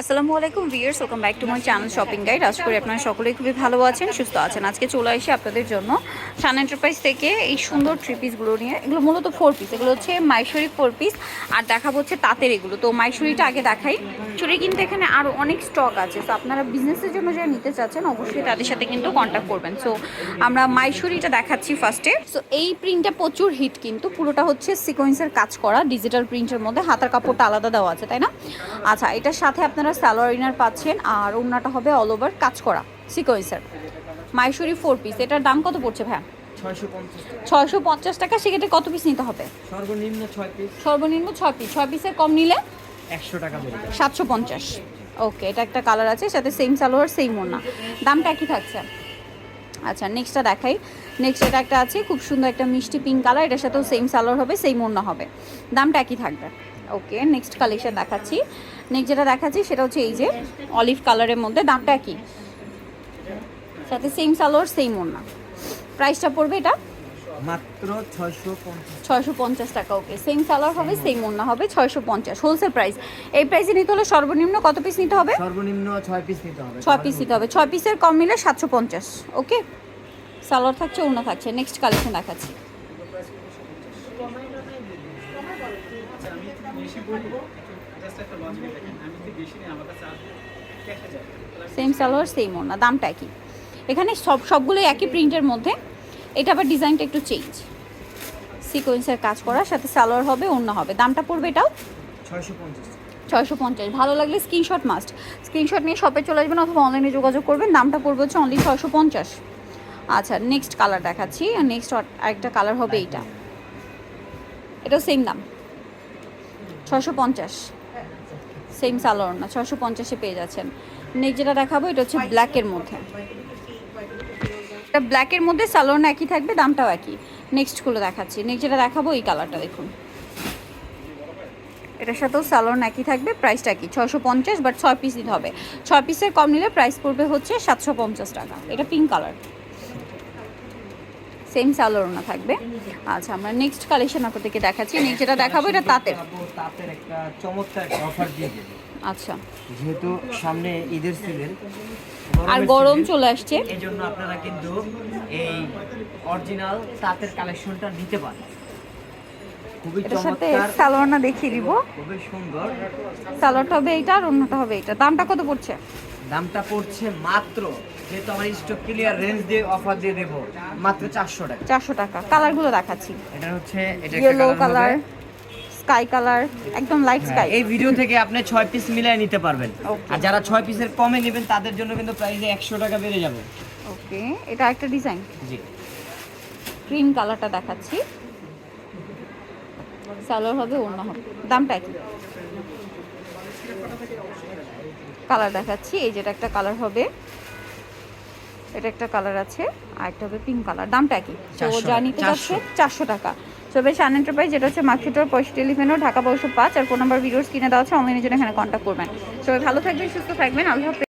আসসালামু আলাইকুম viewers welcome back to my channel shopping guide আশা করি আপনারা সকলেই খুবই ভালো আছেন, সুস্থ আছেন। আজকে চলে আসি আপনাদের জন্য সান এন্টারপ্রাইজ থেকে এই সুন্দর থ্রি পিসগুলো নিয়ে, এগুলো মূলত ফোর পিস এগুলো হচ্ছে মাইশরি ফোর পিস আর দেখাবো হচ্ছে তাঁতের এগুলো। তো মাইশরিটা আগে দেখাই। চুরি কিন্তু এখানে আরও অনেক স্টক আছে তো আপনারা বিজনেসের জন্য যারা নিতে চাচ্ছেন, অবশ্যই তাদের সাথে কিন্তু কন্ট্যাক্ট করবেন। সো আমরা মাইশরিটা দেখাচ্ছি ফার্স্টে সো এই প্রিন্টটা প্রচুর হিট কিন্তু, পুরোটা হচ্ছে সিকোয়েন্সের কাজ করা ডিজিটাল প্রিন্টের মধ্যে হাতার কাপড়টা আলাদা দেওয়া আছে, তাই না? আচ্ছা এটার সাথে আপনারা সালোয়ার ইনার পাচ্ছেন, আর ওড়নাটা হবে অল ওভার কাজ করা সিকোয়েন্সের মাইশরি ফোর পিস এটার দাম কত পড়ছে ভাই ছয়শো পঞ্চাশ টাকা। সেক্ষেত্রে কত পিস নিতে হবে? সর্বনিম্ন ছয় পিস সর্বনিম্ন ছয় পিস ছয় পিসের কম নিলে? একশো টাকা সাতশো পঞ্চাশ। ওকে এটা একটা কালার আছে সাথে সেম সালোয়ার সেম ওড়না। দামটা একই থাকছে। আচ্ছা নেক্সটটা দেখাই। নেক্সট এটা একটা আছে খুব সুন্দর একটা মিষ্টি পিঙ্ক কালার এটার সাথেও সেম সালোয়ার হবে সেম ওড়না হবে। দামটা একই থাকবে। ওকে নেক্সট কালেকশন দেখাচ্ছি। নেক্সট যেটা দেখাচ্ছি সেটা হচ্ছে এই যে অলিভ কালারের মধ্যে দামটা একই। সাথে সেম সালোয়ার সেম ওড়না। প্রাইসটা পড়বে এটা? মাত্র ছয়শো পঞ্চাশ। ছয়শো পঞ্চাশ টাকা ওকে সেম সালোয়ার হবে সেম ওড়না হবে ছয়শো পঞ্চাশ হোলসেল প্রাইস এই প্রাইসে নিতে হলে সর্বনিম্ন কত পিস নিতে হবে? সর্বনিম্ন ছয় পিস নিতে হবে ছয় পিস নিতে হবে। ছয় পিসের কম নিলে সাতশো পঞ্চাশ ওকে সালোয়ার থাকছে অন্য থাকছে। নেক্সট কালেকশন দেখাচ্ছি। সেম সালোয়ার সেম ওনা দামটা একই। এখানে সব সবগুলোই একই প্রিন্টের মধ্যে। এটা আবার ডিজাইনটা একটু চেঞ্জ সিকোয়েন্সের কাজ করার সাথে সালোয়ার হবে অন্য হবে। দামটা পড়বে এটাও? ছয়শো পঞ্চাশ। ছয়শো পঞ্চাশ। ভালো লাগলে স্ক্রিনশট মাস্ট স্ক্রিনশট নিয়ে শপে চলে আসবেন অথবা অনলাইনে যোগাযোগ করবেন। দামটা পড়বে হচ্ছে অনলি ছয়শো পঞ্চাশ। আচ্ছা নেক্সট কালার দেখাচ্ছি। নেক্সট আরেকটা কালার হবে এইটা। এটাও সেম দাম। ছশো পঞ্চাশ। সেম সালোয়ার না ছশো পঞ্চাশে পেয়ে যাচ্ছেন। নেক্সট যেটা দেখাবো এটা হচ্ছে ব্ল্যাকের মধ্যে। এটা ব্ল্যাকের মধ্যে সালোয়ার একই থাকবে, দামটাও একই। নেক্সটগুলো দেখাচ্ছি। নেক্সট যেটা দেখাবো, এই কালারটা দেখুন। এটার সাথেও স্যালোন একই থাকবে প্রাইসটা একই। ছয়শো পঞ্চাশ বাট ছয় পিস দিতে হবে। ছয় পিসের কম নিলে প্রাইস পড়বে হচ্ছে সাতশো পঞ্চাশ টাকা। এটা পিঙ্ক কালার সেম স্যালোনা থাকবে। আচ্ছা আমরা নেক্সট কালেকশন আপনাদেরকে দেখাচ্ছি। নেক্সট যেটা দেখাবো, এটা তাঁতের। তাঁতের একটা, চমৎকার অফার দিয়ে আচ্ছা। যেহেতু সামনে ঈদের সিজন আর গরম চলে আসছে। এই জন্য আপনারা কিন্তু এই অরিজিনাল তাঁতের কালেকশনটা নিতে পারেন। খুবই এটার সাথে সালোয়ারটা দেখিয়ে দিব। খুবই সুন্দর। সালোয়ারটা হবে আর অন্যটা হবে দামটা কত পড়ছে? দামটা পড়ছে মাত্র যেহেতু আমার স্টক ক্লিয়ার রেঞ্জ দিয়ে অফার দিয়ে দেবো মাত্র চারশো টাকা। চারশো টাকা। কালারগুলো দেখাচ্ছি। এটা হচ্ছে এটা ইয়েলো কালার হবে। স্কাই কালার একদম লাইট স্কাই হ্যাঁ, এই ভিডিও থেকে আপনি ছয় পিস মিলিয়ে নিতে পারবেন. আর যারা ছয় পিসের কমে নেবেন তাদের জন্য কিন্তু প্রাইসে একশো টাকা বেড়ে যাবে। ওকে এটা একটা ডিজাইন জি। ক্রিম কালারটা দেখাচ্ছি। সালোয়ার হবে অন্য হবে। দামটা কি কালার দেখাচ্ছি এই যেটা একটা কালার হবে এটা একটা কালার আছে আর একটা হবে পিঙ্ক কালার দামটা কি তো 400 যা নিতে 400 যাচ্ছে চারশো টাকা। তবে শান এন্টারপ্রাইজ যেটা হচ্ছে মার্কশিটোর পঁয়ষট্টি টেলিফোনও ঢাকা বারোশো পাঁচ, আর ফোন নাম্বার ভিডিওস কিনে দেওয়া আছে অনলাইনের জন্য এখানে কন্ট্যাক্ট করবেন সবাই ভালো থাকবেন, সুস্থ থাকবেন, আল্লাহ।